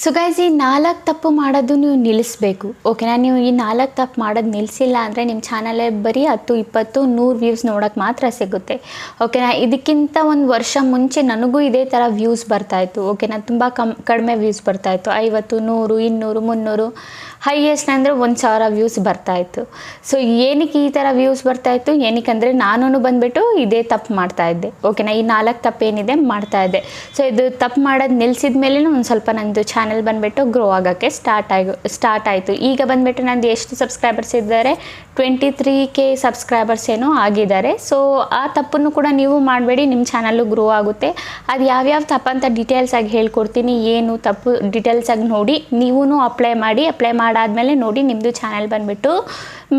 So guys ಈ ನಾಲ್ಕು ತಪ್ಪು ಮಾಡೋದು ನೀವು ನಿಲ್ಲಿಸ್ಬೇಕು. ಓಕೆನಾ ನೀವು ಈ ನಾಲ್ಕು ತಪ್ಪು ಮಾಡೋದು ನಿಲ್ಲಿಸಿಲ್ಲ ಅಂದರೆ ನಿಮ್ಮ ಚಾನಲೇ ಬರೀ ಹತ್ತು, ಇಪ್ಪತ್ತು, ನೂರು ವ್ಯೂಸ್ ನೋಡೋಕ್ಕೆ ಮಾತ್ರ ಸಿಗುತ್ತೆ. ಓಕೆನಾ ಇದಕ್ಕಿಂತ ಒಂದು ವರ್ಷ ಮುಂಚೆ ನನಗೂ ಇದೇ ಥರ ವ್ಯೂಸ್ ಬರ್ತಾಯಿತ್ತು ಓಕೆನಾ ತುಂಬ ಕಮ್, ಕಡಿಮೆ ವ್ಯೂಸ್ ಬರ್ತಾಯಿತ್ತು ಐವತ್ತು, ನೂರು, ಇನ್ನೂರು, ಮುನ್ನೂರು ಹೈಯೆಸ್ಟ್ ಅಂದರೆ ಒಂದು ಸಾವಿರ ವ್ಯೂಸ್ ಬರ್ತಾಯಿತ್ತು ಸೊ ಏನಕ್ಕೆ ಈ ಥರ ವ್ಯೂಸ್ ಬರ್ತಾಯಿತ್ತು ಏನಕ್ಕಂದರೆ ನಾನು ಬಂದುಬಿಟ್ಟು ಇದೇ ತಪ್ಪು ಮಾಡ್ತಾಯಿದ್ದೆ ಓಕೆನಾ ಈ ನಾಲ್ಕು ತಪ್ಪು ಏನಿದೆ ಮಾಡ್ತಾಯಿದ್ದೆ ಸೊ ಇದು ತಪ್ಪು ಮಾಡೋದು ನಿಲ್ಸಿದ ಮೇಲೆ ಒಂದು ಸ್ವಲ್ಪ ನಂದು ಚಾನಲ್ ಬಂದುಬಿಟ್ಟು ಗ್ರೋ ಆಗೋಕ್ಕೆ ಸ್ಟಾರ್ಟ್ ಆಗಿ ಸ್ಟಾರ್ಟ್ ಆಯಿತು. ಈಗ ಬಂದುಬಿಟ್ಟು ನಂದು ಎಷ್ಟು ಸಬ್ಸ್ಕ್ರೈಬರ್ಸ್ ಇದ್ದಾರೆ? ಟ್ವೆಂಟಿ ತ್ರೀ ಕೆ ಸಬ್ಸ್ಕ್ರೈಬರ್ಸ್ ಏನೋ ಆಗಿದ್ದಾರೆ. ಸೊ ಆ ತಪ್ಪನ್ನು ಕೂಡ ನೀವು ಮಾಡಬೇಡಿ. ನಿಮ್ಮ ಚಾನಲ್ಲು ಗ್ರೋ ಆಗುತ್ತೆ. ಅದು ಯಾವ್ಯಾವ ತಪ್ಪು ಅಂತ ಡೀಟೇಲ್ಸ್ ಆಗಿ ಹೇಳ್ಕೊಡ್ತೀನಿ. ಏನು ತಪ್ಪು ಡೀಟೇಲ್ಸ್ ಆಗಿ ನೋಡಿ ನೀವೂ ಅಪ್ಲೈ ಮಾಡಿ ಅಪ್ಲೈ ಮಾಡಾದ್ಮೇಲೆ ನೋಡಿ ನಿಮ್ಮದು ಚಾನಲ್ ಬಂದುಬಿಟ್ಟು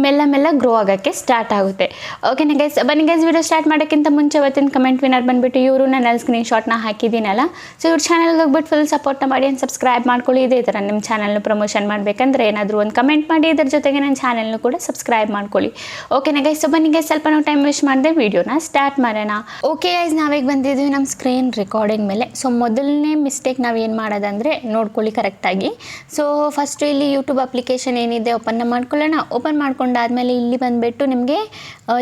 ಮೆಲ್ಲ ಮೆಲ್ಲ ಗ್ರೋ ಆಗೋಕ್ಕೆ ಸ್ಟಾರ್ಟ್ ಆಗುತ್ತೆ. ಓಕೆ ಗೈಸ್ ಬನ್ನಿ ಗೈಸ್ ವಿಡಿಯೋ ಸ್ಟಾರ್ಟ್ ಮಾಡೋಕ್ಕಿಂತ ಮುಂಚೆ ಅವತ್ತಿನ ಕಮೆಂಟ್ ವಿನರ್ ಬಂದುಬಿಟ್ಟು ಇವರು ನನ್ನ ಸ್ಕ್ರೀನ್ ಶಾಟ್ನ ಹಾಕಿದ್ದೀನಲ್ಲ. ಸೊ ಇವ್ರ ಚಾನಲ್ಗೆ ಹೋಗ್ಬಿಟ್ಟು ಫುಲ್ ಸಪೋರ್ಟ್ನ ಮಾಡಿ ಅಂಡ್ ಸಬ್ಸ್ಕ್ರೈಬ್ ಮಾಡ್ಕೊಳ್ಳಿ. ಇದೇ ಥರ ನಿಮ್ಮ ಚಾನಲ್ನ ಪ್ರಮೋಷನ್ ಮಾಡಬೇಕಂದ್ರೆ ಏನಾದರೂ ಒಂದು ಕಮೆಂಟ್ ಮಾಡಿ. ಇದ್ರ ಜೊತೆಗೆ ನನ್ನ ಚಾನಲ್ನು ಕೂಡ ಸಬ್ಸ್ಕ್ರೈಬ್ ಮಾಡ್ಕೊಳ್ಳಿ. ಓಕೆನಾ ಗೈಸ್ ಸೊ ಬನ್ನಿ ಗೈಸ್ ಸ್ವಲ್ಪ ನಾವು ಟೈಮ್ ವೇಸ್ಟ್ ಮಾಡಿದೆ ವೀಡಿಯೋನ ಸ್ಟಾರ್ಟ್ ಮಾಡೋಣ. ಓಕೆ ಗೈಸ್ ನಾವೀಗ ಬಂದಿದ್ದೀವಿ ನಮ್ಮ ಸ್ಕ್ರೀನ್ ರೆಕಾರ್ಡಿಂಗ್ ಮೇಲೆ. ಸೊ ಮೊದಲನೇ ಮಿಸ್ಟೇಕ್ ನಾವು ಏನು ಮಾಡೋದಂದರೆ ನೋಡ್ಕೊಳ್ಳಿ ಕರೆಕ್ಟಾಗಿ ಸೊ ಫಸ್ಟು ಇಲ್ಲಿ ಯೂಟ್ಯೂಬ್ ಅಪ್ಲಿಕೇಶನ್ ಏನಿದೆ ಓಪನ್ನ ಮಾಡ್ಕೊಳ್ಳೋಣ. ಓಪನ್ ಮಾಡ್ಕೊಂಡಾದ್ಮೇಲೆ ಇಲ್ಲಿ ಬಂದುಬಿಟ್ಟು ನಿಮಗೆ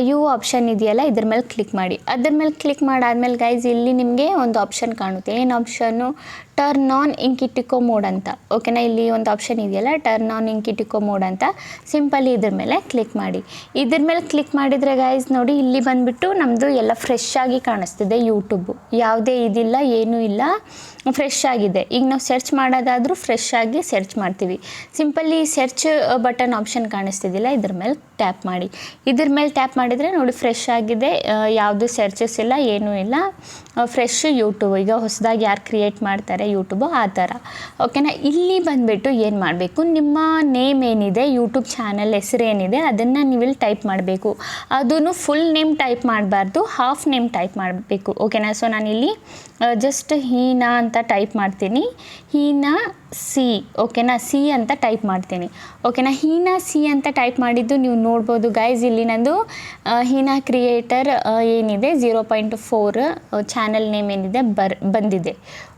ಯು ಆಪ್ಷನ್ ಇದೆಯಲ್ಲ, ಇದ್ರ ಮೇಲೆ ಕ್ಲಿಕ್ ಮಾಡಿ. ಅದ್ರ ಮೇಲೆ ಕ್ಲಿಕ್ ಮಾಡಾದ್ಮೇಲೆ ಗೈಸ್ ಇಲ್ಲಿ ನಿಮಗೆ ಒಂದು ಆಪ್ಷನ್ ಕಾಣುತ್ತೆ. ಏನು ಆಪ್ಷನ್ನು ಟರ್ನ್ ಆನ್ ಇಂಕಿಟಿಕೋ ಮೋಡ್ ಅಂತ. ಓಕೆನಾ ಇಲ್ಲಿ ಒಂದು ಆಪ್ಷನ್ ಇದೆಯಲ್ಲ ಟರ್ನ್ ಆನ್ ಇಂಕಿಟಿಕೋ ಮೋಡ್ ಅಂತ. ಸಿಂಪಲಿ ಇದ್ರ ಮೇಲೆ ಕ್ಲಿಕ್ ಮಾಡಿ. ಇದ್ರ ಮೇಲೆ ಕ್ಲಿಕ್ ಮಾಡಿದರೆ ಗೈಸ್ ನೋಡಿ ಇಲ್ಲಿ ಬಂದುಬಿಟ್ಟು ನಮ್ಮದು ಎಲ್ಲ ಫ್ರೆಶ್ ಆಗಿ ಕಾಣಿಸ್ತಿದೆ ಯೂಟ್ಯೂಬು ಯಾವುದೇ ಇದಿಲ್ಲ, ಏನೂ ಇಲ್ಲ. ಫ್ರೆಶ್ ಆಗಿದೆ. ಈಗ ನಾವು ಸರ್ಚ್ ಮಾಡೋದಾದರೂ ಫ್ರೆಶ್ ಆಗಿ ಸರ್ಚ್ ಮಾಡ್ತೀವಿ. ಸಿಂಪಲಿ ಸರ್ಚ್ ಬಟನ್ ಆಪ್ಷನ್ ಕಾಣಿಸ್ತಿದ್ದಿಲ್ಲ ಇದ್ರ ಮೇಲೆ ಟ್ಯಾಪ್ ಮಾಡಿ. ಇದ್ರ ಮೇಲೆ ಟ್ಯಾಪ್ ಮಾಡಿದರೆ ನೋಡಿ ಫ್ರೆಶ್ ಆಗಿದೆ. ಯಾವುದು ಸರ್ಚಸ್ ಇಲ್ಲ, ಏನೂ ಇಲ್ಲ. ಫ್ರೆಶ್ ಯೂಟ್ಯೂಬ್ ಈಗ ಹೊಸದಾಗಿ ಯಾರು ಕ್ರಿಯೇಟ್ ಮಾಡ್ತಾರೆ? ಯೂಟ್ಯೂಬು ಆ ಥರ. ಓಕೆನಾ ಇಲ್ಲಿ ಬಂದುಬಿಟ್ಟು ಏನು ಮಾಡಬೇಕು? ನಿಮ್ಮ ನೇಮ್ ಏನಿದೆ ಯೂಟ್ಯೂಬ್ ಚಾನಲ್ ಹೆಸರು ಏನಿದೆ, ಅದನ್ನು ನೀವಿಲ್ಲಿ ಟೈಪ್ ಮಾಡಬೇಕು. ಅದನ್ನು ಫುಲ್ ನೇಮ್ ಟೈಪ್ ಮಾಡಬಾರ್ದು ಹಾಫ್ ನೇಮ್ ಟೈಪ್ ಮಾಡಬೇಕು. ಓಕೆನಾ ಸೊ ನಾನಿಲ್ಲಿ ಜಸ್ಟ್ ಹೀನಾ ಅಂತ ಟೈಪ್ ಮಾಡ್ತೀನಿ. ಹೀನಾ ಸಿ ಓಕೆನಾ ಸಿ ಅಂತ ಟೈಪ್ ಮಾಡ್ತೀನಿ. ಓಕೆನಾ ಹೀನಾ ಸಿ ಅಂತ ಟೈಪ್ ಮಾಡಿದ್ದು ನೀವು ನೋಡ್ಬೋದು ಗೈಸ್ ಇಲ್ಲಿ ನಂದು ಹೀನಾ ಕ್ರಿಯೇಟರ್ ಏನಿದೆ zero point four channel name ಏನಿದೆ, ಬರ್, ಬಂದಿದೆ.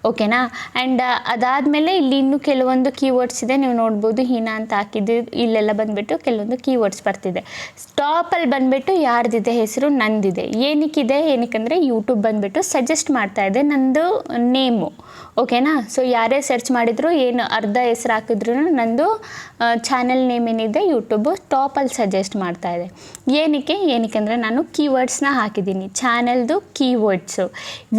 ಓಕೆನಾ? ಆ್ಯಂಡ್ ಅದಾದಮೇಲೆ ಇಲ್ಲಿ ಇನ್ನೂ ಕೆಲವೊಂದು ಕೀವರ್ಡ್ಸ್ ಇದೆ, ನೀವು ನೋಡ್ಬೋದು ಹೀನಾ ಅಂತ ಹಾಕಿದ್ದು, ಇಲ್ಲೆಲ್ಲ ಬಂದುಬಿಟ್ಟು ಕೆಲವೊಂದು ಕೀವರ್ಡ್ಸ್ ಬರ್ತಿದೆ. ಸ್ಟಾಪಲ್ಲಿ ಬಂದುಬಿಟ್ಟು ಯಾರ್ದಿದೆ ಹೆಸರು? ನಂದಿದೆ. ಏನಕ್ಕಿದೆ? ಏನಕ್ಕಂದರೆ ಯೂಟ್ಯೂಬ್ ಬಂದುಬಿಟ್ಟು ಸಜೆಸ್ಟ್ ಮಾಡ್ತಾ ಇದೆ ನಂದು ನೇಮು ಓಕೆನಾ? ಸೊ ಯಾರೇ ಸರ್ಚ್ ಮಾಡಿದ್ರು, ಏನು ಅರ್ಧ ಹೆಸರು ಹಾಕಿದ್ರು ನಂದು ಚಾನೆಲ್ ನೇಮ್ ಏನಿದೆ ಯೂಟ್ಯೂಬು ಟಾಪಲ್ಲಿ ಸಜೆಸ್ಟ್ ಮಾಡ್ತಾ ಇದೆ. ಏನಕ್ಕೆ? ಏನಕ್ಕೆ ಅಂದರೆ ನಾನು ಕೀವರ್ಡ್ಸ್ನ ಹಾಕಿದ್ದೀನಿ. ಚಾನೆಲ್ದು ಕೀವರ್ಡ್ಸು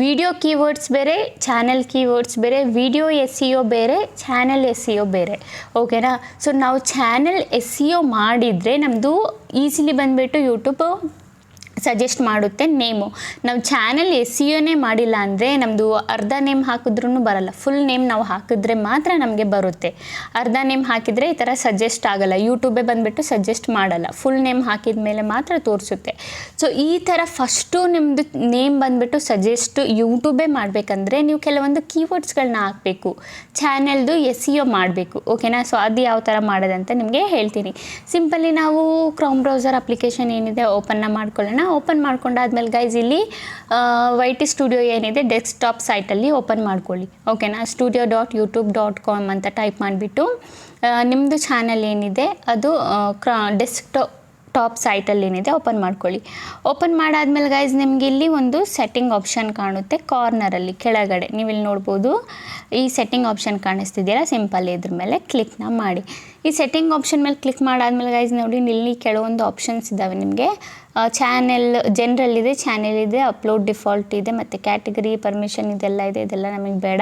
ವಿಡಿಯೋ ಕೀವರ್ಡ್ಸ್ ಬೇರೆ ಚಾನಲ್ ಕೀವರ್ಡ್ಸ್ ಬೇರೆ ವಿಡಿಯೋ ಎಸ್ ಸಿ ಬೇರೆ ಚಾನೆಲ್ ಎಸ್ ಸಿ ಬೇರೆ. ಓಕೆನಾ ಸೊ ನಾವು ಚಾನೆಲ್ ಎಸ್ ಸಿ ಒ ಮಾಡಿದರೆ ನಮ್ಮದು ಈಸಿಲಿ ಬಂದುಬಿಟ್ಟು ಯೂಟ್ಯೂಬು ಸಜೆಸ್ಟ್ ಮಾಡುತ್ತೆ ನೇಮು. ನಾವು ಚಾನಲ್ ಎಸ್ ಸಿ ಯೋನೇ ಮಾಡಿಲ್ಲ ಅಂದರೆ ನಮ್ಮದು ಅರ್ಧ ನೇಮ್ ಹಾಕಿದ್ರೂ ಬರಲ್ಲ. ಫುಲ್ ನೇಮ್ ನಾವು ಹಾಕಿದ್ರೆ ಮಾತ್ರ ನಮಗೆ ಬರುತ್ತೆ. ಅರ್ಧ ನೇಮ್ ಹಾಕಿದರೆ ಈ ಥರ ಸಜೆಸ್ಟ್ ಆಗಲ್ಲ. ಯೂಟ್ಯೂಬೇ ಬಂದುಬಿಟ್ಟು ಸಜೆಸ್ಟ್ ಮಾಡಲ್ಲ. ಫುಲ್ ನೇಮ್ ಹಾಕಿದ ಮೇಲೆ ಮಾತ್ರ ತೋರಿಸುತ್ತೆ. ಸೊ ಈ ಥರ ಫಸ್ಟು ನಿಮ್ಮದು ನೇಮ್ ಬಂದುಬಿಟ್ಟು ಸಜೆಸ್ಟ್ ಯೂಟ್ಯೂಬೇ ಮಾಡಬೇಕಂದ್ರೆ ನೀವು ಕೆಲವೊಂದು ಕೀವರ್ಡ್ಸ್ಗಳನ್ನ ಹಾಕಬೇಕು. ಚಾನೆಲ್ದು ಎಸ್ ಸಿ ಒ ಮಾಡಬೇಕು ಓಕೆನಾ ಸೊ ಅದು ಯಾವ ಥರ ಮಾಡೋದಂತ ನಿಮಗೆ ಹೇಳ್ತೀನಿ. ಸಿಂಪಲಿ ನಾವು ಕ್ರೋಮ್ ಬ್ರೌಸರ್ ಅಪ್ಲಿಕೇಶನ್ ಏನಿದೆ ಓಪನ್ನ ಮಾಡ್ಕೊಳ್ಳೋಣ. ಓಪನ್ ಮಾಡ್ಕೊಂಡಾದ್ಮೇಲೆ ಗೈಸ್ ಇಲ್ಲಿ ವೈ ಟಿ ಸ್ಟುಡಿಯೋ ಏನಿದೆ ಡೆಸ್ಕ್ಟಾಪ್ ಸೈಟಲ್ಲಿ ಓಪನ್ ಮಾಡ್ಕೊಳ್ಳಿ. ಓಕೆನಾ studio dot YouTube dot com ಅಂತ ಟೈಪ್ ಮಾಡಿಬಿಟ್ಟು ನಿಮ್ಮದು ಚಾನಲ್ ಏನಿದೆ, ಅದು ಕ್ರಾ ಡೆಸ್ಕ್ಟಾಪ್ ಟಾಪ್ ಸೈಟಲ್ಲಿ ಏನಿದೆ ಓಪನ್ ಮಾಡ್ಕೊಳ್ಳಿ. ಓಪನ್ ಮಾಡಾದ್ಮೇಲೆ ಗೈಸ್ ನಿಮಗೆ ಇಲ್ಲಿ ಒಂದು ಸೆಟ್ಟಿಂಗ್ ಆಪ್ಷನ್ ಕಾಣುತ್ತೆ ಕಾರ್ನರಲ್ಲಿ ಕೆಳಗಡೆ. ನೀವು ಇಲ್ಲಿ ನೋಡ್ಬೋದು, ಈ ಸೆಟ್ಟಿಂಗ್ ಆಪ್ಷನ್ ಕಾಣಿಸ್ತಿದ್ದೀರಾ ಸಿಂಪಲ್ ಇದ್ರ ಮೇಲೆ ಕ್ಲಿಕ್ನ ಮಾಡಿ. ಈ ಸೆಟ್ಟಿಂಗ್ ಆಪ್ಷನ್ ಮೇಲೆ ಕ್ಲಿಕ್ ಮಾಡಾದ್ಮೇಲೆ ಗೈಸ್ ನೋಡಿ, ಇಲ್ಲಿ ಕೆಲವೊಂದು ಆಪ್ಷನ್ಸ್ ಇದ್ದಾವೆ ನಿಮಗೆ. ಚಾನೆಲ್ ಜನರಲ್ ಇದೆ ಚಾನೆಲ್ ಇದೆ ಅಪ್ಲೋಡ್ ಡಿಫಾಲ್ಟ್ ಇದೆ, ಮತ್ತು ಕ್ಯಾಟಗರಿ ಪರ್ಮಿಷನ್ ಇದೆಲ್ಲ ಇದೆ, ಇದೆಲ್ಲ ನಮಗೆ ಬೇಡ.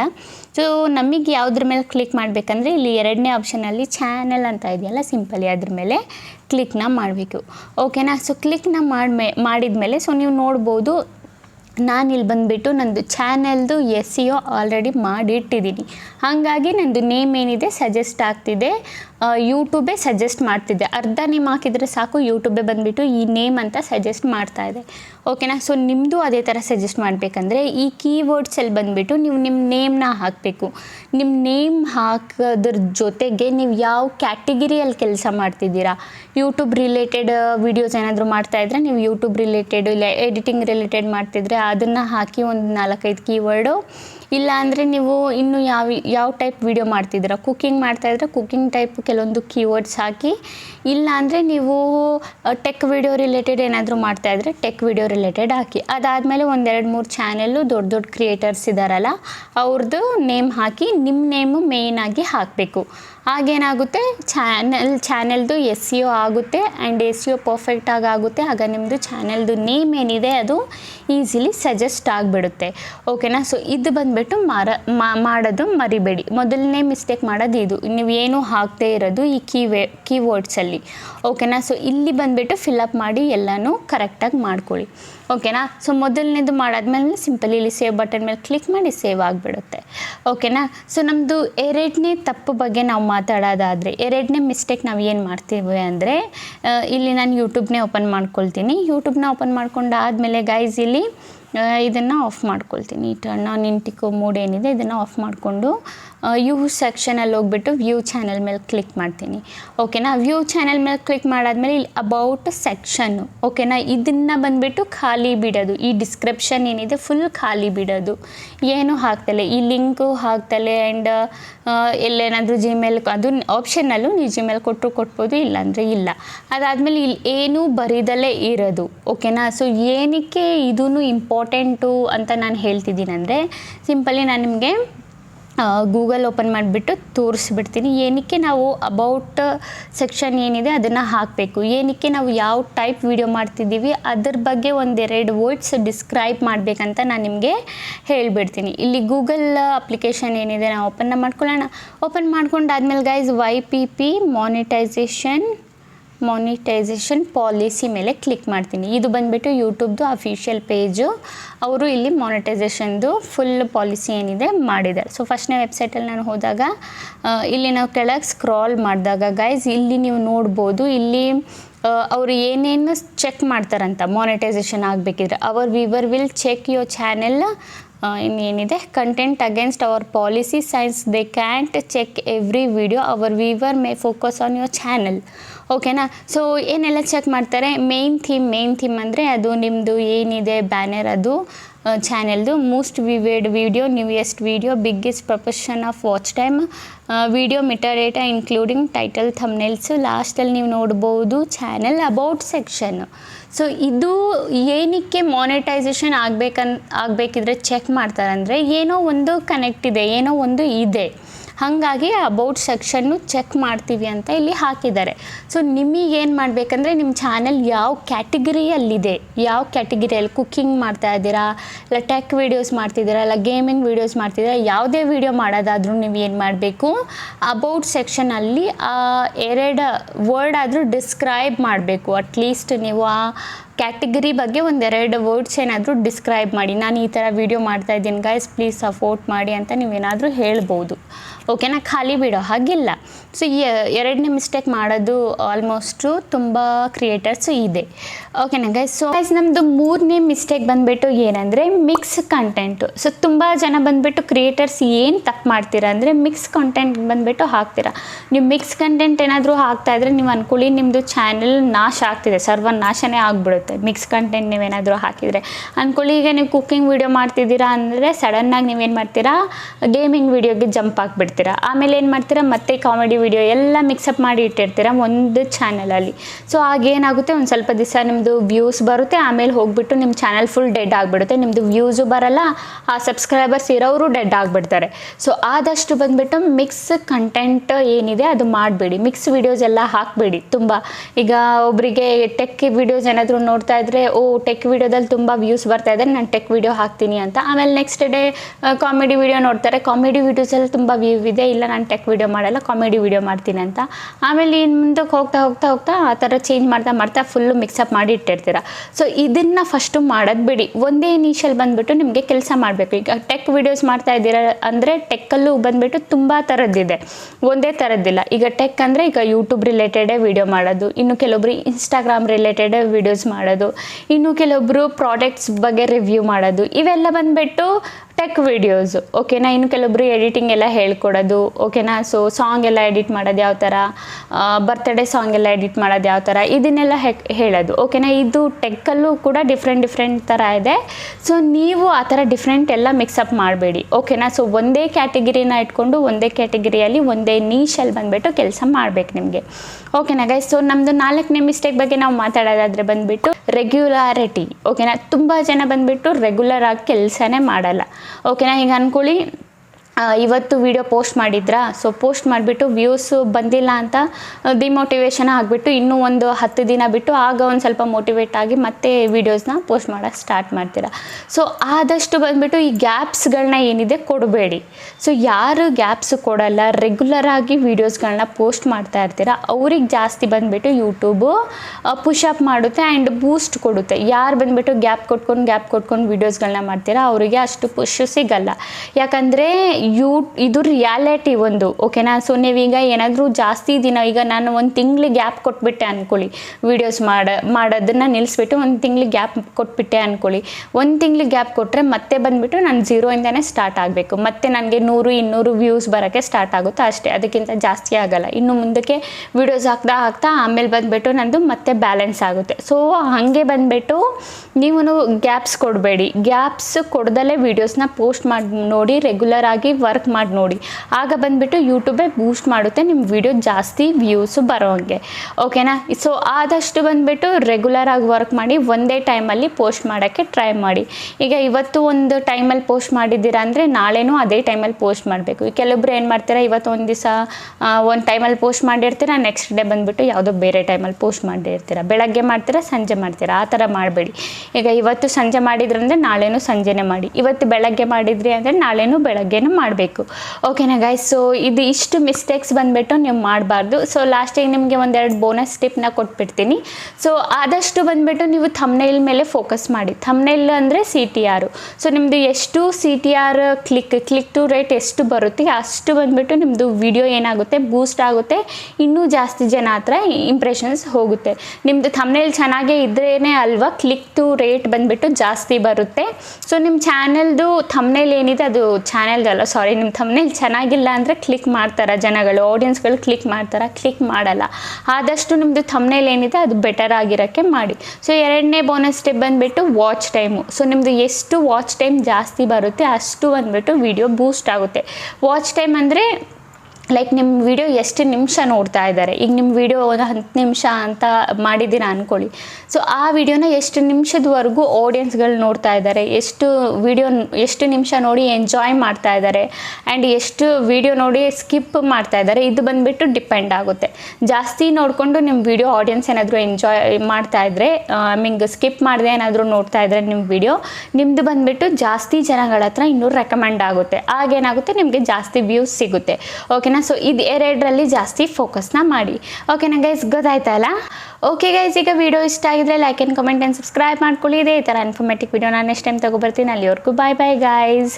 ಸೊ ನಮಗೆ ಯಾವುದ್ರ ಮೇಲೆ ಕ್ಲಿಕ್ ಮಾಡಬೇಕಂದ್ರೆ ಇಲ್ಲಿ ಎರಡನೇ ಆಪ್ಷನಲ್ಲಿ ಚಾನೆಲ್ ಅಂತ ಇದೆಯಲ್ಲ ಸಿಂಪಲಿ ಅದ್ರ ಮೇಲೆ ಕ್ಲಿಕ್ನ ಮಾಡಬೇಕು. ಓಕೆನಾ ಸೊ ಕ್ಲಿಕ್ನ ಮಾಡ್ಮೇ ಮಾಡಿದ ಮೇಲೆ ಸೊ ನೀವು ನೋಡ್ಬೋದು, ನಾನು ಇಲ್ಲಿ ಬಂದುಬಿಟ್ಟು ನಂದು ಚಾನೆಲ್ದು ಎಸ್ ಸಿ ಆಲ್ರೆಡಿ ಮಾಡಿಟ್ಟಿದ್ದೀನಿ. ಹಾಗಾಗಿ ನಂದು ನೇಮ್ ಏನಿದೆ ಸಜೆಸ್ಟ್ ಆಗ್ತಿದೆ. ಯೂಟ್ಯೂಬೇ ಸಜೆಸ್ಟ್ ಮಾಡ್ತಿದ್ದೆ. ಅರ್ಧ ನೇಮ್ ಹಾಕಿದರೆ ಸಾಕು ಯೂಟ್ಯೂಬೇ ಬಂದುಬಿಟ್ಟು ಈ ನೇಮ್ ಅಂತ ಸಜೆಸ್ಟ್ ಮಾಡ್ತಾ ಇದೆ. ಓಕೆನಾ ಸೊ ನಿಮ್ಮದು ಅದೇ ಥರ ಸಜೆಸ್ಟ್ ಮಾಡಬೇಕಂದ್ರೆ ಈ ಕೀವರ್ಡ್ಸಲ್ಲಿ ಬಂದುಬಿಟ್ಟು ನೀವು ನಿಮ್ಮ ನೇಮ್ನ ಹಾಕಬೇಕು. ನಿಮ್ಮ ನೇಮ್ ಹಾಕೋದ್ರ ಜೊತೆಗೆ ನೀವು ಯಾವ ಕ್ಯಾಟಗಿರಿಯಲ್ಲಿ ಕೆಲಸ ಮಾಡ್ತಿದ್ದೀರಾ? ಯೂಟ್ಯೂಬ್ ರಿಲೇಟೆಡ್ ವೀಡಿಯೋಸ್ ಏನಾದರೂ ಮಾಡ್ತಾಯಿದ್ರೆ ನೀವು ಯೂಟ್ಯೂಬ್ ರಿಲೇಟೆಡ್ ಇಲ್ಲ ಎಡಿಟಿಂಗ್ ರಿಲೇಟೆಡ್ ಮಾಡ್ತಿದ್ರೆ ಅದನ್ನು ಹಾಕಿ ಒಂದು ನಾಲ್ಕೈದು ಕೀವರ್ಡು ಇಲ್ಲ ಅಂದರೆ ನೀವು ಇನ್ನು ಯಾವ ಯಾವ ಟೈಪ್ ವಿಡಿಯೋ ಮಾಡ್ತಿದ್ದೀರಾ? ಕುಕ್ಕಿಂಗ್ ಮಾಡ್ತಾಯಿದ್ರೆ ಕುಕ್ಕಿಂಗ್ ಟೈಪ್ ಕೆಲವೊಂದು ಕೀವರ್ಡ್ಸ್ ಹಾಕಿ, ಇಲ್ಲ ಅಂದರೆ ನೀವು ಟೆಕ್ ವಿಡಿಯೋ ರಿಲೇಟೆಡ್ ಏನಾದರೂ ಮಾಡ್ತಾಯಿದ್ರೆ ಟೆಕ್ ವಿಡಿಯೋ ರಿಲೇಟೆಡ್ ಹಾಕಿ. ಅದಾದಮೇಲೆ ಒಂದೆರಡು ಮೂರು ಚಾನೆಲ್ಲು ದೊಡ್ಡ ದೊಡ್ಡ ಕ್ರಿಯೇಟರ್ಸ್ ಇದ್ದಾರಲ್ಲ ಅವ್ರದ್ದು ನೇಮ್ ಹಾಕಿ ನಿಮ್ಮ ನೇಮು ಮೇಯ್ನಾಗಿ ಹಾಕಬೇಕು. ಆಗೇನಾಗುತ್ತೆ ಚಾನೆಲ್, ಚಾನೆಲ್ದು ಎಸ್ ಸಿ ಒ ಆಗುತ್ತೆ ಆ್ಯಂಡ್ ಎಸ್ ಸಿ ಒ ಪರ್ಫೆಕ್ಟಾಗಿ ಆಗುತ್ತೆ ಆಗ ನಿಮ್ಮದು ಚಾನೆಲ್ದು ನೇಮ್ ಏನಿದೆ ಅದು ಈಸಿಲಿ ಸಜೆಸ್ಟ್ ಆಗಿಬಿಡುತ್ತೆ. ಓಕೆನಾ? ಸೊ ಇದು ಬಂದುಬಿಟ್ಟು ಮಾರ ಮಾಡೋದು ಮರಿಬೇಡಿ. ಮೊದಲನೇ ಮಿಸ್ಟೇಕ್ ಮಾಡೋದು ಇದು. ನೀವು ಏನು ಹಾಕದೇ ಇರೋದು ಈ ಕೀವೇ, ಕೀವರ್ಡ್ಸಲ್ಲಿ. ಓಕೆನಾ? ಸೊ ಇಲ್ಲಿ ಬಂದುಬಿಟ್ಟು ಫಿಲಪ್ ಮಾಡಿ ಎಲ್ಲನೂ ಕರೆಕ್ಟಾಗಿ ಮಾಡ್ಕೊಳ್ಳಿ. ಓಕೆನಾ? ಸೊ ಮೊದಲನೇದು ಮಾಡಾದ್ಮೇಲೆ ಸಿಂಪಲ್ ಇಲ್ಲಿ ಸೇವ್ ಬಟನ್ ಮೇಲೆ ಕ್ಲಿಕ್ ಮಾಡಿ ಸೇವ್ ಆಗಿಬಿಡುತ್ತೆ. ಓಕೆನಾ? ಸೊ ನಮ್ಮದು ಎರಡನೇ ತಪ್ಪು ಬಗ್ಗೆ ನಾವು ಮಾತಾಡೋದಾದರೆ, ಎರಡನೇ ಮಿಸ್ಟೇಕ್ ನಾವು ಏನು ಮಾಡ್ತೀವಿ ಅಂದರೆ ಇಲ್ಲಿ ನಾನು ಯೂಟ್ಯೂಬ್ನೇ ಓಪನ್ ಮಾಡ್ಕೊಳ್ತೀನಿ. ಯೂಟ್ಯೂಬ್ನ ಓಪನ್ ಮಾಡ್ಕೊಂಡಾದಮೇಲೆ ಗೈಸ್ ಇಲ್ಲಿ ಇದನ್ನು ಆಫ್ ಮಾಡ್ಕೊಳ್ತೀನಿ. ಈ ಟರ್ನ್ ಆನ್ ಇಂಟಿಕೋ ಮೋಡ್ ಏನಿದೆ, ಇದನ್ನು ಆಫ್ ಮಾಡಿಕೊಂಡು ಯು ಸೆಕ್ಷನಲ್ಲಿ ಹೋಗ್ಬಿಟ್ಟು ವ್ಯೂ ಚಾನಲ್ ಮೇಲೆ ಕ್ಲಿಕ್ ಮಾಡ್ತೀನಿ. ಓಕೆನಾ ವ್ಯೂ ಚಾನಲ್ ಮೇಲೆ ಕ್ಲಿಕ್ ಮಾಡಾದ್ಮೇಲೆ ಇಲ್ಲಿ ಅಬೌಟ್ ಸೆಕ್ಷನ್ನು ಓಕೆನಾ ಇದನ್ನು ಬಂದುಬಿಟ್ಟು ಖಾಲಿ ಬಿಡೋದು. ಈ ಡಿಸ್ಕ್ರಿಪ್ಷನ್ ಏನಿದೆ ಫುಲ್ ಖಾಲಿ ಬಿಡೋದು. ಏನು ಹಾಕ್ತಲೆ ಈ ಲಿಂಕು ಹಾಕ್ತಲೆ ಆ್ಯಂಡ್ ಎಲ್ಲೇನಾದರೂ ಜಿಮೇಲ್ ಅದು ಆಪ್ಷನಲ್ಲೂ ನೀವು ಜಿಮೇಲ್ ಕೊಟ್ಟರು ಕೊಟ್ಬೋದು, ಇಲ್ಲಾಂದರೆ ಇಲ್ಲ. ಅದಾದಮೇಲೆ ಇಲ್ಲಿ ಏನೂ ಬರೀದಲ್ಲೇ ಇರೋದು ಓಕೆನಾ ಸೊ ಏನಕ್ಕೆ ಇದೂ ಇಂಪಾರ್ಟೆಂಟು ಅಂತ ನಾನು ಹೇಳ್ತಿದ್ದೀನಿ ಅಂದರೆ ಸಿಂಪಲಿ ನಾನು ನಿಮಗೆ ಗೂಗಲ್ ಓಪನ್ ಮಾಡಿಬಿಟ್ಟು ತೋರಿಸ್ಬಿಡ್ತೀನಿ. ಏನಕ್ಕೆ ನಾವು ಅಬೌಟ್ ಸೆಕ್ಷನ್ ಏನಿದೆ ಅದನ್ನು ಹಾಕಬೇಕು. ಏನಕ್ಕೆ ನಾವು ಯಾವ ಟೈಪ್ ವಿಡಿಯೋ ಮಾಡ್ತಿದ್ದೀವಿ, ಅದ್ರ ಬಗ್ಗೆ ಒಂದೆರಡು ವರ್ಡ್ಸ್ ಡಿಸ್ಕ್ರೈಬ್ ಮಾಡಬೇಕಂತ ನಾನು ನಿಮಗೆ ಹೇಳಿಬಿಡ್ತೀನಿ. ಇಲ್ಲಿ ಗೂಗಲ್ ಅಪ್ಲಿಕೇಶನ್ ಏನಿದೆ, ನಾವು ಓಪನ್ನ ಮಾಡ್ಕೊಳ್ಳೋಣ. Open ಮಾಡ್ಕೊಂಡಾದ್ಮೇಲೆ guys Y P P monetisation monetisation policy ಮೇಲೆ ಕ್ಲಿಕ್ ಮಾಡ್ತೀನಿ. ಇದು ಬಂದುಬಿಟ್ಟು ಯೂಟ್ಯೂಬ್ದು ಅಫಿಷಿಯಲ್ ಪೇಜು ಅವರು ಇಲ್ಲಿ ಮಾನಿಟೈಸೇಷನ್ದು ಫುಲ್ ಪಾಲಿಸಿ ಏನಿದೆ ಮಾಡಿದ್ದಾರೆ ಸೊ ಫಸ್ಟ್ನೇ ವೆಬ್ಸೈಟಲ್ಲಿ ನಾನು ಹೋದಾಗ ಇಲ್ಲಿ ನಾವು ಕೆಳಗೆ ಸ್ಕ್ರಾಲ್ ಮಾಡಿದಾಗ ಗೈಸ್ ಇಲ್ಲಿ ನೀವು ನೋಡ್ಬೋದು, ಇಲ್ಲಿ ಅವರು ಏನೇನು ಚೆಕ್ ಮಾಡ್ತಾರಂತ monetisation ಆಗಬೇಕಿದ್ರೆ. Our viewer will check your channel ಇನ್ನೇನಿದೆ? Content against our policy since they can't check every video our viewer may focus on your channel ಓಕೆನಾ ಸೊ ಏನೆಲ್ಲ ಚೆಕ್ ಮಾಡ್ತಾರೆ? ಮೇನ್ ಥೀಮ್ ಮೇನ್ ಥೀಮ್ ಅಂದರೆ ಅದು ನಿಮ್ಮದು ಏನಿದೆ banner ಅದು ಚಾನೆಲ್ದು most viewed video newest video biggest profession of watch time video metadata including title thumbnails ಲಾಸ್ಟಲ್ಲಿ ನೀವು ನೋಡ್ಬೋದು ಚಾನೆಲ್ ಅಬೌಟ್ ಸೆಕ್ಷನ್ ಸೊ ಇದು ಏನಕ್ಕೆ ಮಾನಿಟೈಸೇಷನ್ ಆಗಬೇಕನ್ ಆಗಬೇಕಿದ್ರೆ ಚೆಕ್ ಮಾಡ್ತಾರಂದರೆ ಏನೋ ಒಂದು ಕನೆಕ್ಟ್ ಇದೆ, ಏನೋ ಒಂದು ಇದೆ. ಹಾಗಾಗಿ ಅಬೌಟ್ ಸೆಕ್ಷನ್ನು ಚೆಕ್ ಮಾಡ್ತೀವಿ ಅಂತ ಇಲ್ಲಿ ಹಾಕಿದ್ದಾರೆ. ಸೊ ನಿಮಗೇನು ಮಾಡಬೇಕಂದ್ರೆ ನಿಮ್ಮ ಚಾನೆಲ್ ಯಾವ ಕ್ಯಾಟಗರಿಯಲ್ಲಿದೆ ಯಾವ ಕ್ಯಾಟಗರಿಯಲ್ಲಿ ಕುಕ್ಕಿಂಗ್ ಮಾಡ್ತಾ ಇದ್ದೀರಾ? ಇಲ್ಲ ಟೆಕ್ ವೀಡಿಯೋಸ್ ಮಾಡ್ತಿದ್ದೀರಾ? ಇಲ್ಲ ಗೇಮಿಂಗ್ ವೀಡಿಯೋಸ್ ಮಾಡ್ತಿದ್ದೀರಾ? ಯಾವುದೇ ವೀಡಿಯೋ ಮಾಡೋದಾದ್ರೂ ನೀವು ಏನು ಮಾಡಬೇಕು? ಅಬೌಟ್ ಸೆಕ್ಷನಲ್ಲಿ ಎರಡು ವರ್ಡ್ ಆದರೂ ಡಿಸ್ಕ್ರೈಬ್ ಮಾಡಬೇಕು. ಅಟ್ಲೀಸ್ಟ್ ನೀವು ಆ ಕ್ಯಾಟಗರಿ ಬಗ್ಗೆ ಒಂದೆರಡು ವರ್ಡ್ಸ್ ಏನಾದರೂ ಡಿಸ್ಕ್ರೈಬ್ ಮಾಡಿ. ನಾನು ಈ ಥರ ವೀಡಿಯೋ ಮಾಡ್ತಾ ಇದ್ದೀನಿ. ಗೈಸ್ ಪ್ಲೀಸ್ ಸಪೋರ್ಟ್ ಮಾಡಿ ಅಂತ ನೀವೇನಾದರೂ ಹೇಳ್ಬೋದು. ಓಕೆನಾ ಖಾಲಿ ಬಿಡೋ ಹಾಗಿಲ್ಲ. ಸೊ ಈ ಎರಡನೇ ಮಿಸ್ಟೇಕ್ ಮಾಡೋದು ಆಲ್ಮೋಸ್ಟು ತುಂಬ ಕ್ರಿಯೇಟರ್ಸು ಇದೆ. ಓಕೆನಾ ಗೈಸ್ ಸೊ ಗೈಸ್ ನಮ್ಮದು ಮೂರನೇ ಮಿಸ್ಟೇಕ್ ಬಂದುಬಿಟ್ಟು ಏನಂದರೆ ಮಿಕ್ಸ್ ಕಂಟೆಂಟು ಸೊ ತುಂಬ ಜನ ಬಂದುಬಿಟ್ಟು ಕ್ರಿಯೇಟರ್ಸ್ ಏನು ತಪ್ಪು ಮಾಡ್ತೀರಾ ಅಂದರೆ ಮಿಕ್ಸ್ ಕಂಟೆಂಟ್ ಬಂದುಬಿಟ್ಟು ಹಾಕ್ತೀರಾ. ನೀವು ಮಿಕ್ಸ್ ಕಂಟೆಂಟ್ ಏನಾದರೂ ಹಾಕ್ತಾ ಇದ್ರೆ ನೀವು ಅಂದ್ಕೊಳ್ಳಿ ನಿಮ್ಮದು ಚಾನೆಲ್ ನಾಶ ಆಗ್ತಿದೆ. ಸರ್ವನಾಶನೇ ಆಗಿಬಿಡುತ್ತೆ. ಮಿಕ್ಸ್ ಕಂಟೆಂಟ್ ನೀವೇನಾದರೂ ಹಾಕಿದರೆ. ಅಂದ್ಕೊಳ್ಳಿ ಈಗ ನೀವು ಕುಕ್ಕಿಂಗ್ ವೀಡಿಯೋ ಮಾಡ್ತಿದ್ದೀರಾ ಅಂದರೆ ಸಡನ್ನಾಗಿ ನೀವೇನು ಮಾಡ್ತೀರಾ? ಗೇಮಿಂಗ್ ವೀಡಿಯೋಗೆ ಜಂಪ್ ಆಗಿಬಿಡ್ತೀರಾ. ಆಮೇಲೆ ಏನು ಮಾಡ್ತೀರಾ? ಮತ್ತೆ ಕಾಮಿಡಿ ವೀಡಿಯೋ ಎಲ್ಲ ಮಿಕ್ಸಪ್ ಮಾಡಿ ಇಟ್ಟಿರ್ತೀರಾ ಒಂದು ಚಾನಲಲ್ಲಿ ಸೊ ಆಗೇನಾಗುತ್ತೆ? ಒಂದು ಸ್ವಲ್ಪ ದಿವಸ ನಿಮ್ಮದು ವ್ಯೂಸ್ ಬರುತ್ತೆ. ಆಮೇಲೆ ಹೋಗ್ಬಿಟ್ಟು ನಿಮ್ಮ ಚಾನಲ್ ಫುಲ್ ಡೆಡ್ ಆಗಿಬಿಡುತ್ತೆ. ನಿಮ್ಮದು ವ್ಯೂಸು ಬರಲ್ಲ. ಆ ಸಬ್ಸ್ಕ್ರೈಬರ್ಸ್ ಇರೋರು ಡೆಡ್ ಆಗಿಬಿಡ್ತಾರೆ. ಸೊ ಆದಷ್ಟು ಬಂದುಬಿಟ್ಟು ಮಿಕ್ಸ್ ಕಂಟೆಂಟ್ ಏನಿದೆ ಅದು ಮಾಡಬೇಡಿ. ಮಿಕ್ಸ್ ವೀಡಿಯೋಸ್ ಎಲ್ಲ ಹಾಕಬೇಡಿ. ತುಂಬ. ಈಗ ಒಬ್ಬರಿಗೆ ಟೆಕ್ ವೀಡಿಯೋಸ್ ಏನಾದರೂ ನೋಡ್ತಾ ಇದ್ರೆ, ಓ ಟೆಕ್ ವೀಡಿಯೋದಲ್ಲಿ ತುಂಬ ವ್ಯೂಸ್ ಬರ್ತಾ ಇದೆ, ನಾನು ಟೆಕ್ ವೀಡಿಯೋ ಹಾಕ್ತೀನಿ ಅಂತ. ಆಮೇಲೆ ನೆಕ್ಸ್ಟ್ ಡೇ ಕಾಮಿಡಿ ವೀಡಿಯೋ ನೋಡ್ತಾರೆ. ಕಾಮಿಡಿ ವೀಡಿಯೋಸಲ್ಲಿ ತುಂಬ ವ್ಯೂ ಇದೆ, ಇಲ್ಲ ನಾನು ಟೆಕ್ ವೀಡಿಯೋ ಮಾಡಲ್ಲ ಕಾಮಿಡಿ ವೀಡಿಯೋ ಮಾಡ್ತೀನಿ ಅಂತ. ಆಮೇಲೆ ಇನ್ನು ಮುಂದಕ್ಕೆ ಹೋಗ್ತಾ ಹೋಗ್ತಾ ಹೋಗ್ತಾ ಆ ಥರ ಚೇಂಜ್ ಮಾಡ್ತಾ ಮಾಡ್ತಾ ಫುಲ್ಲು ಮಿಕ್ಸಪ್ ಮಾಡಿ ಇಟ್ಟಿರ್ತೀರ. ಸೊ ಇದನ್ನು ಫಸ್ಟು ಮಾಡೋದು ಬಿಡಿ. ಒಂದೇ ಇನಿಷಿಯಲ್ ಬಂದುಬಿಟ್ಟು ನಿಮಗೆ ಕೆಲಸ ಮಾಡಬೇಕು. ಈಗ ಟೆಕ್ ವೀಡಿಯೋಸ್ ಮಾಡ್ತಾ ಇದ್ದೀರ ಅಂದರೆ ಟೆಕ್ಕಲ್ಲೂ ಬಂದುಬಿಟ್ಟು ತುಂಬ ಥರದ್ದಿದೆ ಒಂದೇ ಥರದ್ದಿಲ್ಲ ಈಗ ಟೆಕ್ ಅಂದರೆ ಈಗ ಯೂಟ್ಯೂಬ್ ರಿಲೇಟೆಡೇ ವೀಡಿಯೋ ಮಾಡೋದು, ಇನ್ನು ಕೆಲವೊಬ್ರು ಇನ್ಸ್ಟಾಗ್ರಾಮ್ ರಿಲೇಟೆಡೇ ವಿಡಿಯೋಸ್ ಮಾಡೋದು. ಇನ್ನು ಕೆಲವೊಬ್ಬರು ಪ್ರಾಡಕ್ಟ್ಸ್ ಬಗ್ಗೆ ರಿವ್ಯೂ ಮಾಡೋದು. ಇವೆಲ್ಲ ಬಂದುಬಿಟ್ಟು ಟೆಕ್ ವಿಡಿಯೋಸು ಓಕೆನಾ ಇನ್ನು ಕೆಲವೊಬ್ರು ಎಡಿಟಿಂಗ್ ಎಲ್ಲ ಹೇಳ್ಕೊಡೋದು ಓಕೆನಾ ಸೊ ಸಾಂಗ್ ಎಲ್ಲ ಎಡಿಟ್ ಮಾಡೋದು ಯಾವ ಥರ ಬರ್ತ್ಡೇ ಸಾಂಗ್ ಎಲ್ಲ ಎಡಿಟ್ ಮಾಡೋದು ಯಾವ ಥರ ಇದನ್ನೆಲ್ಲ ಹೇಳೋದು ಓಕೆನಾ ಇದು ಟೆಕ್ಕಲ್ಲೂ ಕೂಡ ಡಿಫ್ರೆಂಟ್ ಡಿಫ್ರೆಂಟ್ ಥರ ಇದೆ. ಸೊ ನೀವು ಆ ಥರ ಡಿಫ್ರೆಂಟ್ ಎಲ್ಲ ಮಿಕ್ಸಪ್ ಮಾಡಬೇಡಿ ಓಕೆನಾ ಸೊ ಒಂದೇ ಕ್ಯಾಟಗಿರಿನ ಇಟ್ಕೊಂಡು ಒಂದೇ ಕ್ಯಾಟಗಿರಿಯಲ್ಲಿ ಒಂದೇ ನೀಶಲ್ಲಿ ಬಂದುಬಿಟ್ಟು ಕೆಲಸ ಮಾಡಬೇಕು ನಿಮಗೆ ಓಕೆನಾ ಗೈಸ್ ಸೊ ನಮ್ಮದು ನಾಲ್ಕನೇ ಮಿಸ್ಟೇಕ್ ಬಗ್ಗೆ ನಾವು ಮಾತಾಡೋದಾದರೆ ಬಂದುಬಿಟ್ಟು ರೆಗ್ಯುಲಾರಿಟಿ ಓಕೆನಾ ತುಂಬ ಜನ ಬಂದುಬಿಟ್ಟು ರೆಗ್ಯುಲರ್ ಆಗಿ ಕೆಲಸನೇ ಮಾಡಲ್ಲ ಓಕೆನಾ ಈಗ ಅಂದ್ಕೊಳ್ಳಿ ಇವತ್ತು ವಿಡಿಯೋ ಪೋಸ್ಟ್ ಮಾಡಿದ್ರಾ? ಸೊ ಪೋಸ್ಟ್ ಮಾಡಿಬಿಟ್ಟು ವ್ಯೂಸು ಬಂದಿಲ್ಲ ಅಂತ ಡಿಮೋಟಿವೇಶನ್ ಆಗಿಬಿಟ್ಟು ಇನ್ನೂ ಒಂದು ಹತ್ತು ದಿನ ಬಿಟ್ಟು ಆಗ ಒಂದು ಸ್ವಲ್ಪ ಮೋಟಿವೇಟ್ ಆಗಿ ಮತ್ತೆ ವೀಡಿಯೋಸ್ನ ಪೋಸ್ಟ್ ಮಾಡೋಕ್ಕೆ ಸ್ಟಾರ್ಟ್ ಮಾಡ್ತೀರಾ? ಸೊ ಆದಷ್ಟು ಬಂದುಬಿಟ್ಟು ಈ ಗ್ಯಾಪ್ಸ್ಗಳನ್ನ ಏನಿದೆ ಕೊಡಬೇಡಿ. ಸೊ ಯಾರು ಗ್ಯಾಪ್ಸ್ ಕೊಡಲ್ಲ ರೆಗ್ಯುಲರ್ ಆಗಿ ವೀಡಿಯೋಸ್ಗಳನ್ನ ಪೋಸ್ಟ್ ಮಾಡ್ತಾ ಇರ್ತೀರ? ಅವ್ರಿಗೆ ಜಾಸ್ತಿ ಬಂದುಬಿಟ್ಟು ಯೂಟ್ಯೂಬು ಪುಷಪ್ ಮಾಡುತ್ತೆ ಆ್ಯಂಡ್ ಬೂಸ್ಟ್ ಕೊಡುತ್ತೆ. ಯಾರು ಬಂದುಬಿಟ್ಟು ಗ್ಯಾಪ್ ಕೊಟ್ಕೊಂಡು ಗ್ಯಾಪ್ ಕೊಟ್ಕೊಂಡು ವೀಡಿಯೋಸ್ಗಳನ್ನ ಮಾಡ್ತೀರಾ? ಅವರಿಗೆ ಅಷ್ಟು ಪುಷ್ ಸಿಗಲ್ಲ. ಯಾಕಂದರೆ ಯೂ, ಇದು ರಿಯಾಲಿಟಿ ಒಂದು ಓಕೆನಾ ಸೊ ನೀವೀಗ ಏನಾದರೂ ಜಾಸ್ತಿ ದಿನ, ಈಗ ನಾನು ಒಂದು ತಿಂಗ್ಳಿಗೆ ಗ್ಯಾಪ್ ಕೊಟ್ಬಿಟ್ಟೆ ಅಂದ್ಕೊಳ್ಳಿ ವೀಡಿಯೋಸ್ ಮಾಡ, ಮಾಡೋದನ್ನು ನಿಲ್ಲಿಸ್ಬಿಟ್ಟು ಒಂದು ತಿಂಗಳು ಗ್ಯಾಪ್ ಕೊಟ್ಬಿಟ್ಟೆ ಅಂದ್ಕೊಳ್ಳಿ ಒಂದು ತಿಂಗ್ಳಿಗೆ ಗ್ಯಾಪ್ ಕೊಟ್ಟರೆ ಮತ್ತೆ ಬಂದುಬಿಟ್ಟು ನಾನು ಝೀರೋಯಿಂದನೇ ಸ್ಟಾರ್ಟ್ ಆಗಬೇಕು. ಮತ್ತೆ ನನಗೆ ನೂರು, ಇನ್ನೂರು ವ್ಯೂಸ್ ಬರೋಕ್ಕೆ ಸ್ಟಾರ್ಟ್ ಆಗುತ್ತೆ? ಅಷ್ಟೇ, ಅದಕ್ಕಿಂತ ಜಾಸ್ತಿ ಆಗಲ್ಲ. ಇನ್ನು ಮುಂದಕ್ಕೆ ವೀಡಿಯೋಸ್ ಹಾಕ್ತಾ ಹಾಕ್ತಾ, ಆಮೇಲೆ ಬಂದುಬಿಟ್ಟು ನಂದು ಮತ್ತೆ ಬ್ಯಾಲೆನ್ಸ್ ಆಗುತ್ತೆ. ಸೊ ಹಾಗೆ ಬಂದುಬಿಟ್ಟು ನೀವು ಗ್ಯಾಪ್ಸ್ ಕೊಡಬೇಡಿ. ಗ್ಯಾಪ್ಸ್ ಕೊಡ್ದಲೇ ವೀಡಿಯೋಸ್ನ ಪೋಸ್ಟ್ ಮಾಡಿ, ನೋಡಿ ರೆಗ್ಯುಲರ್ ಆಗಿ ವರ್ಕ್ ಮಾಡಿ ನೋಡಿ. ಆಗ ಬಂದುಬಿಟ್ಟು ಯೂಟ್ಯೂಬೇ ಬೂಸ್ಟ್ ಮಾಡುತ್ತೆ ನಿಮ್ಮ ವಿಡಿಯೋ ಜಾಸ್ತಿ ವ್ಯೂಸು ಬರೋ ಹಾಗೆ ಓಕೆನಾ ಸೊ ಆದಷ್ಟು ಬಂದುಬಿಟ್ಟು ರೆಗ್ಯುಲರ್ ಆಗಿ ವರ್ಕ್ ಮಾಡಿ, ಒಂದೇ ಟೈಮಲ್ಲಿ ಪೋಸ್ಟ್ ಮಾಡೋಕ್ಕೆ ಟ್ರೈ ಮಾಡಿ. ಈಗ ಇವತ್ತು ಒಂದು ಟೈಮಲ್ಲಿ ಪೋಸ್ಟ್ ಮಾಡಿದ್ದೀರಾ ಅಂದರೆ, ನಾಳೆನೂ ಅದೇ ಟೈಮಲ್ಲಿ ಪೋಸ್ಟ್ ಮಾಡಬೇಕು. ಕೆಲವೊಬ್ರು ಏನು ಮಾಡ್ತೀರಾ, ಇವತ್ತು ಒಂದು ದಿವಸ ಒಂದು ಟೈಮಲ್ಲಿ ಪೋಸ್ಟ್ ಮಾಡಿರ್ತೀರಾ ನೆಕ್ಸ್ಟ್ ಡೇ ಬಂದುಬಿಟ್ಟು ಯಾವುದೋ ಬೇರೆ ಟೈಮಲ್ಲಿ ಪೋಸ್ಟ್ ಮಾಡಿರ್ತೀರ ಬೆಳಗ್ಗೆ ಮಾಡ್ತೀರಾ, ಸಂಜೆ ಮಾಡ್ತೀರಾ? ಆ ಥರ ಮಾಡಬೇಡಿ. ಈಗ ಇವತ್ತು ಸಂಜೆ ಮಾಡಿದ್ರಂದರೆ, ನಾಳೆನೂ ಸಂಜೆನೇ ಮಾಡಿ. ಇವತ್ತು ಬೆಳಗ್ಗೆ ಮಾಡಿದ್ರಿ ಅಂದರೆ, ನಾಳೆನೂ ಬೆಳಗ್ಗೆನೂ ಮಾಡಬೇಕು. ಓಕೆನಾ ಗಾಯ್ಸ್ ಸೊ ಇದು ಇಷ್ಟು ಮಿಸ್ಟೇಕ್ಸ್ ಬಂದುಬಿಟ್ಟು ನೀವು ಮಾಡಬಾರ್ದು. ಸೊ ಲಾಸ್ಟಿಗೆ ನಿಮಗೆ ಒಂದೆರಡು ಬೋನಸ್ ಟಿಪ್ನ ಕೊಟ್ಬಿಡ್ತೀನಿ. ಸೊ ಆದಷ್ಟು ಬಂದುಬಿಟ್ಟು ನೀವು ಥಮ್ನೈಲ್ ಮೇಲೆ ಫೋಕಸ್ ಮಾಡಿ. ಥಮ್ನೈಲ್ ಅಂದರೆ ಸಿ ಟಿ ಆರು ಸೊ ನಿಮ್ಮದು ಎಷ್ಟು C T R click click to rate ಎಷ್ಟು ಬರುತ್ತೆ ಅಷ್ಟು ಬಂದುಬಿಟ್ಟು ನಿಮ್ಮದು ವಿಡಿಯೋ ಏನಾಗುತ್ತೆ ಬೂಸ್ಟ್ ಆಗುತ್ತೆ, ಇನ್ನೂ ಜಾಸ್ತಿ ಜನ ಹತ್ರ ಇಂಪ್ರೆಷನ್ಸ್ ಹೋಗುತ್ತೆ. ನಿಮ್ಮದು ಥಮ್ನೈಲ್ ಚೆನ್ನಾಗೇ ಇದ್ರೇ ಅಲ್ವಾ ಕ್ಲಿಕ್ ಟು ರೇಟ್ ಬಂದುಬಿಟ್ಟು ಜಾಸ್ತಿ ಬರುತ್ತೆ. ಸೊ ನಿಮ್ಮ ಚಾನೆಲ್ದು ಥಮ್ನೈಲ್ ಏನಿದೆ, ಅದು ಚಾನೆಲ್ದಲ್ಲ ಸಾರಿ ನಿಮ್ಮ ಥಮ್ನೇಲ್ ಚೆನ್ನಾಗಿಲ್ಲ ಅಂದರೆ ಕ್ಲಿಕ್ ಮಾಡ್ತಾರೆ ಜನಗಳು? ಆಡಿಯನ್ಸ್ಗಳು ಕ್ಲಿಕ್ ಮಾಡ್ತಾರೆ? ಕ್ಲಿಕ್ ಮಾಡಲ್ಲ. ಆದಷ್ಟು ನಿಮ್ಮದು ಥಮ್ನೇಲ್ ಏನಿದೆ ಅದು ಬೆಟರ್ ಆಗಿರೋಕ್ಕೆ ಮಾಡಿ. ಸೊ ಎರಡನೇ ಬೋನಸ್ ಸ್ಟೆಪ್ ಬಂದುಬಿಟ್ಟು ವಾಚ್ ಟೈಮು ಸೊ ನಿಮ್ಮದು ಎಷ್ಟು ವಾಚ್ ಟೈಮ್ ಜಾಸ್ತಿ ಬರುತ್ತೆ ಅಷ್ಟು ಬಂದುಬಿಟ್ಟು ವಿಡಿಯೋ ಬೂಸ್ಟ್ ಆಗುತ್ತೆ. ವಾಚ್ ಟೈಮ್ ಅಂದರೆ ಲೈಕ್ ನಿಮ್ಮ ವಿಡಿಯೋ ಎಷ್ಟು ನಿಮಿಷ ನೋಡ್ತಾ ಇದ್ದಾರೆ? ಈಗ ನಿಮ್ಮ ವಿಡಿಯೋ ಒಂದು ಹತ್ತು ನಿಮಿಷ ಅಂತ ಮಾಡಿದ್ದೀರಾ ಅಂದ್ಕೊಳ್ಳಿ ಸೊ ಆ ವಿಡಿಯೋನ ಎಷ್ಟು ನಿಮಿಷದವರೆಗೂ ಆಡಿಯನ್ಸ್ಗಳು ನೋಡ್ತಾ ಇದ್ದಾರೆ? ಎಷ್ಟು ವಿಡಿಯೋ ಎಷ್ಟು ನಿಮಿಷ ನೋಡಿ ಎಂಜಾಯ್ ಮಾಡ್ತಾ ಇದ್ದಾರೆ? ಆ್ಯಂಡ್ ಎಷ್ಟು ವಿಡಿಯೋ ನೋಡಿ ಸ್ಕಿಪ್ ಮಾಡ್ತಾ ಇದ್ದಾರೆ? ಇದು ಬಂದುಬಿಟ್ಟು ಡಿಪೆಂಡ್ ಆಗುತ್ತೆ. ಜಾಸ್ತಿ ನೋಡಿಕೊಂಡು ನಿಮ್ಮ ವಿಡಿಯೋ ಆಡಿಯನ್ಸ್ ಏನಾದರೂ ಎಂಜಾಯ್ ಮಾಡ್ತಾ ಇದ್ದರೆ ಐ ಮೀನ್ ಸ್ಕಿಪ್ ಮಾಡದೆ ಏನಾದರೂ ನೋಡ್ತಾ ಇದ್ದರೆ ನಿಮ್ಮ ವಿಡಿಯೋ ನಿಮ್ಮದು ಬಂದುಬಿಟ್ಟು ಜಾಸ್ತಿ ಜನಗಳ ಹತ್ರ ಇನ್ನೂ ರೆಕಮೆಂಡ್ ಆಗುತ್ತೆ. ಆಗೇನಾಗುತ್ತೆ ನಿಮಗೆ ಜಾಸ್ತಿ ವ್ಯೂಸ್ ಸಿಗುತ್ತೆ. ಓಕೆನಾ ಸೊ ಇದು ಎರಡರಲ್ಲಿ ಜಾಸ್ತಿ ಫೋಕಸ್ನ ಮಾಡಿ. ಓಕೆನಾ ಗೈಸ್ ಗೊತ್ತಾಯ್ತಲ್ಲ ಓಕೆ ಗೈಸ್ ಈಗ ವಿಡಿಯೋ ಇಷ್ಟ ಆಗಿದ್ರೆ like and comment and subscribe ಮಾಡ್ಕೊಳ್ಳಿ. ಇದೇ ಈ ಥರ ಇನ್ಫಾರ್ಮೇಟಿವ್ ವಿಡಿಯೋ ನಾನು ನೆಕ್ಸ್ಟ್ ಟೈಮ್ ತೊಗೊಬರ್ತೀನಿ. ಅಲ್ಲಿವರೆಗೂ ಬಾಯ್ ಬಾಯ್ ಗೈಸ್